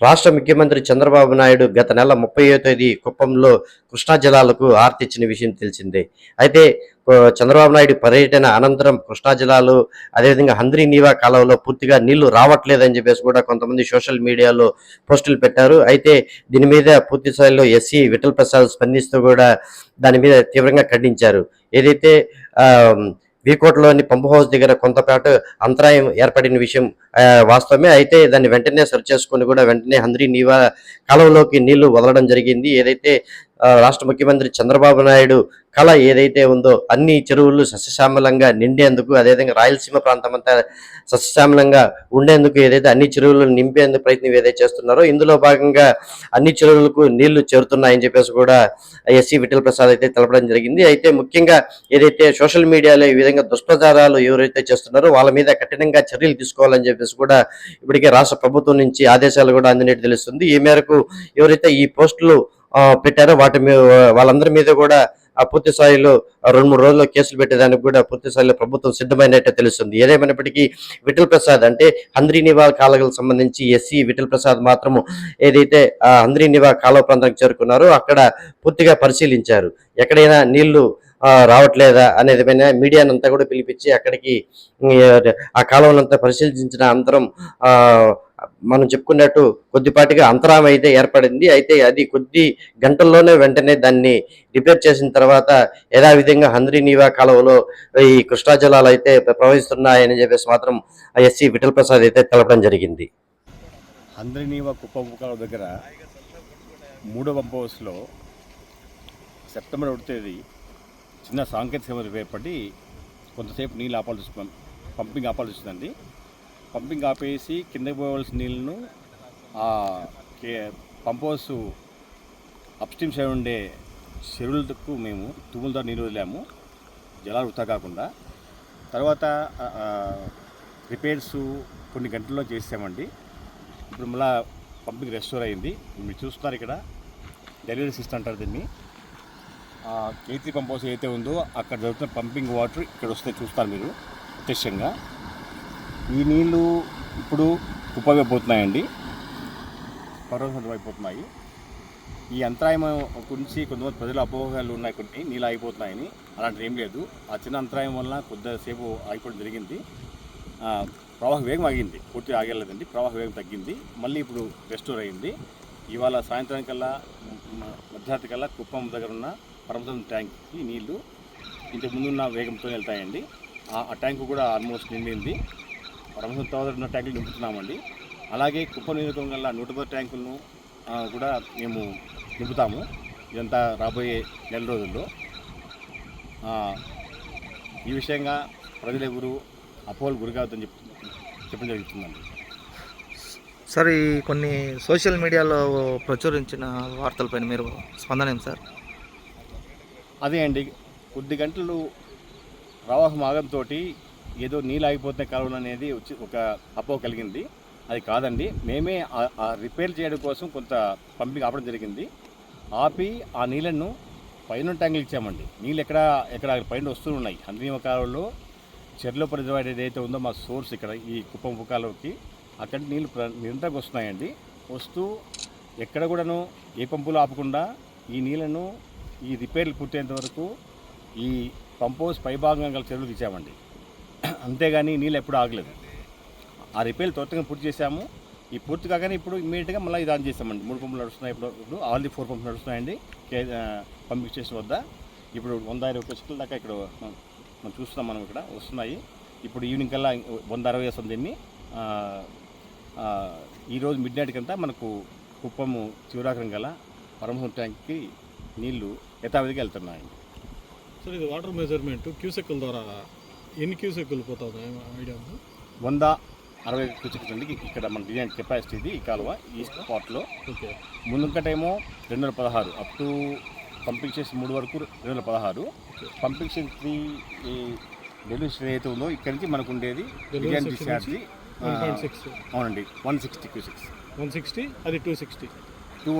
రాష్ట్ర ముఖ్యమంత్రి చంద్రబాబు నాయుడు గత నెల ముప్పై తేదీ కుప్పంలో కృష్ణా జలాలకు ఆర్తిచ్చిన విషయం తెలిసిందే. అయితే చంద్రబాబు నాయుడు పర్యటన అనంతరం కృష్ణా జలాలు అదేవిధంగా హంద్రీ నీవా కాలంలో పూర్తిగా నీళ్ళు రావట్లేదని చెప్పేసి కూడా కొంతమంది సోషల్ మీడియాలో పోస్టులు పెట్టారు. అయితే దీని మీద పూర్తి స్థాయిలో ఎస్సీ విఠల్ ప్రసాద్ స్పందిస్తూ కూడా దాని మీద తీవ్రంగా ఖండించారు. ఏదైతే వీకోట్లోని పంప్ హౌస్ దగ్గర కొంతపాటు అంతరాయం ఏర్పడిన విషయం వాస్తవమే. అయితే దాన్ని వెంటనే సరి చేసుకొని కూడా వెంటనే హంద్రీ నీవా కాలంలోకి నీళ్ళు వదలడం జరిగింది. ఏదైతే రాష్ట్ర ముఖ్యమంత్రి చంద్రబాబు నాయుడు కళ ఏదైతే ఉందో అన్ని చెరువులు సస్యశ్యామలంగా నిండేందుకు అదేవిధంగా రాయలసీమ ప్రాంతం అంతా సస్యశ్యామలంగా ఉండేందుకు ఏదైతే అన్ని చెరువులను నింపేందుకు ప్రయత్నం ఏదైతే చేస్తున్నారో ఇందులో భాగంగా అన్ని చెరువులకు నీళ్ళు చేరుతున్నాయని చెప్పేసి కూడా ఎస్సీ విఠల్ ప్రసాద్ అయితే తెలపడం జరిగింది. అయితే ముఖ్యంగా ఏదైతే సోషల్ మీడియాలో ఈ విధంగా దుష్ప్రచారాలు ఎవరైతే చేస్తున్నారో వాళ్ళ మీద కఠినంగా చర్యలు తీసుకోవాలని చెప్పేసి కూడా ఇప్పటికే రాష్ట్ర ప్రభుత్వం నుంచి ఆదేశాలు కూడా అందినట్టు తెలుస్తుంది. ఈ మేరకు ఎవరైతే ఈ పోస్టులు పెట్టారో వాటి మీద వాళ్ళందరి మీద కూడా ఆ పూర్తి స్థాయిలో రెండు మూడు రోజుల్లో కేసులు పెట్టేదానికి కూడా పూర్తి స్థాయిలో ప్రభుత్వం సిద్ధమైనట్టు తెలుస్తుంది. ఏదేమైనప్పటికీ విఠల్ ప్రసాద్ అంటే హంద్రీ నివా కాలువలకు సంబంధించి ఎస్సీ విఠల్ ప్రసాద్ మాత్రము ఏదైతే ఆ హంద్రీ నివా కాలువ ప్రాంతానికి చేరుకున్నారో అక్కడ పూర్తిగా పరిశీలించారు. ఎక్కడైనా నీళ్ళు రావట్లేదా అనేది పైన మీడియానంతా కూడా పిలిపించి అక్కడికి ఆ కాలువలంతా పరిశీలించిన అనంతరం మనం చెప్పుకున్నట్టు కొద్దిపాటిగా అంతరాయం అయితే ఏర్పడింది. అయితే అది కొద్ది గంటల్లోనే వెంటనే దాన్ని రిపేర్ చేసిన తర్వాత యథావిధంగా హంద్రి నీవా కాలువలో ఈ కృష్ణా జలాలు అయితే ప్రవహిస్తున్నాయని చెప్పేసి మాత్రం ఎస్సీ విఠల్ ప్రసాద్ అయితే తెలపడం జరిగింది. అందరినీవ కుప్ప ముఖాల దగ్గర మూడవ పంపవస్లో సెప్టెంబర్ ఒకటి తేదీ చిన్న సాంకేతిక సమస్య ఏర్పడి కొంతసేపు నీళ్ళు ఆపాల్సి పంపింగ్ ఆపాల్సి వచ్చిందండి పంపింగ్ ఆపేసి కిందకి పోవాల్సిన నీళ్ళను ఆ కే- పంప్ హౌస్ అప్స్ట్రీమ్ సైడ్ ఉండే చెరువులకు మేము తుమ్ముల ద్వారా నీళ్ళు వదిలాము. జలాలు వృధా కాకుండా. తర్వాత రిపేర్స్ కొన్ని గంటల్లో చేసామండి ఇప్పుడు మళ్ళా పంపింగ్ రెస్టోర్ అయింది. మీరు చూస్తున్నారు ఇక్కడ. డెలివరీ సిస్టమ్ అంటారు దీన్ని. కేత్రి పంప్ హౌస్ ఏదైతే ఉందో అక్కడ జరుగుతున్న పంపింగ్ వాటర్ ఇక్కడ వస్తే చూస్తారు మీరు. ప్రత్యక్షంగా ఈ నీళ్ళు ఇప్పుడు కుప్పైపోతున్నాయండి పర్వతం అయిపోతున్నాయి ఈ అంతరాయం గురించి కొంతమంది ప్రజల అపోహలు ఉన్నాయి. కొన్ని నీళ్ళు అయిపోతున్నాయని అలాంటిది ఏం లేదు. ఆ చిన్న అంతరాయం వలన కొద్దిసేపు ఆగిపోవడం జరిగింది. ప్రవాహ వేగం ఆగింది. పూర్తిగా ఆగలేదండి ప్రవాహ వేగం తగ్గింది. మళ్ళీ ఇప్పుడు రెస్టోర్ అయింది. ఇవాళ సాయంత్రం కల్లా మధ్యరాత్రి కల్లా కుప్పం దగ్గర ఉన్న పరమతం ట్యాంక్కి నీళ్ళు ఇంతకు ముందున్న వేగంతో వెళ్తాయండి. ఆ ట్యాంకు కూడా ఆల్మోస్ట్ నిండింది. పరమతం తర్వాత ఉన్న ట్యాంకులు నింపుతున్నామండి. అలాగే కుప్పం నియోజకవర్గం వల్ల నూట పది ట్యాంకులను కూడా మేము నింపుతాము. ఇదంతా రాబోయే నెల రోజుల్లో. ఈ విషయంగా ప్రజలు ఎవరు అపోహలు గురికావద్దని చెప్పి చెప్పడం జరుగుతుందండి. సార్ ఈ కొన్ని సోషల్ మీడియాలో ప్రచురించిన వార్తలపైన మీరు స్పందన ఏం సార్? అదే అండి. కొద్ది గంటలు ప్రవాహం ఆగంతో ఏదో నీళ్ళు ఆగిపోతున్న కాలువలు అనేది వచ్చి ఒక అపోహ కలిగింది. అది కాదండి. మేమే ఆ- రిపేర్ చేయడం కోసం కొంత పంపింగ్ ఆపడం జరిగింది. ఆపి ఆ నీళ్ళను పైన ట్యాంకులు ఇచ్చామండి. నీళ్ళు ఎక్కడ ఎక్కడ పైన వస్తూ ఉన్నాయి. అందులో కాలంలో చెర్లో రిజర్వాయర్ ఏదైతే ఉందో మా సోర్స్ ఇక్కడ ఈ కుప్పం కాలువకి అక్కడ నీళ్ళు ప్ర- నిరంతరంగా వస్తున్నాయండి. వస్తూ ఎక్కడ కూడాను ఏ పంపులు ఆపకుండా ఈ నీళ్ళను ఈ రిపేర్లు పూర్తయ్యేంత వరకు ఈ పంప్ హౌస్ పైభాగంగా గల చెరువులు ఇచ్చామండి. అంతేగాని నీళ్ళు ఎప్పుడు ఆగలేదు. ఆ రిపేర్లు త్వరగా పూర్తి చేశాము. ఈ పూర్తి కాగానే ఇప్పుడు ఇమీడియట్గా మళ్ళీ ఇది ఆన్ చేసామండి మూడు పంపులు నడుస్తున్నాయి ఇప్పుడు ఇప్పుడు ఆల్రెడీ ఫోర్ పంపులు నడుస్తున్నాయండి. కే పంపింగ్ స్టేషన్ వద్ద. ఇప్పుడు వంద ఇరవై పచ్చుల దాకా ఇక్కడ మనం- చూస్తున్నాం మనం ఇక్కడ వస్తున్నాయి. ఇప్పుడు ఈవినింగ్ కల్లా వంద అరవై వస్తుంది దీన్ని. ఈరోజు మిడ్ నైట్ అంతా మనకు కుప్పము చివరాకరం గల పరమహం ట్యాంక్కి నీళ్ళు యథావిధిగా వెళ్తున్నాయండి. సార్ ఇది వాటర్ మెజర్మెంట్ క్యూసెక్కుల ద్వారా ఎన్ని క్యూసెక్కులు పోతుంది ఐడియా వంద అరవై కూర్చుంటుంది ఇక్కడ మన డిజైన్ కెపాసిటీ ఇది ఈ కాలువ ఈ స్పాట్లో. ఓకే. ముందుకటేమో రెండు వందల పదహారు అప్ టు పంపింగ్ చేసి మూడు వరకు రెండు వందల పదహారు పంపింగ్ చేసి త్రీ డెలివరీ స్టేషన్ ఏదైతే ఉందో ఇక్కడి నుంచి మనకు ఉండేది డిజైన్ డిశ్చార్జ్. వన్ అవునండి one sixty Q six one sixty అది టూ సిక్స్టీ టూ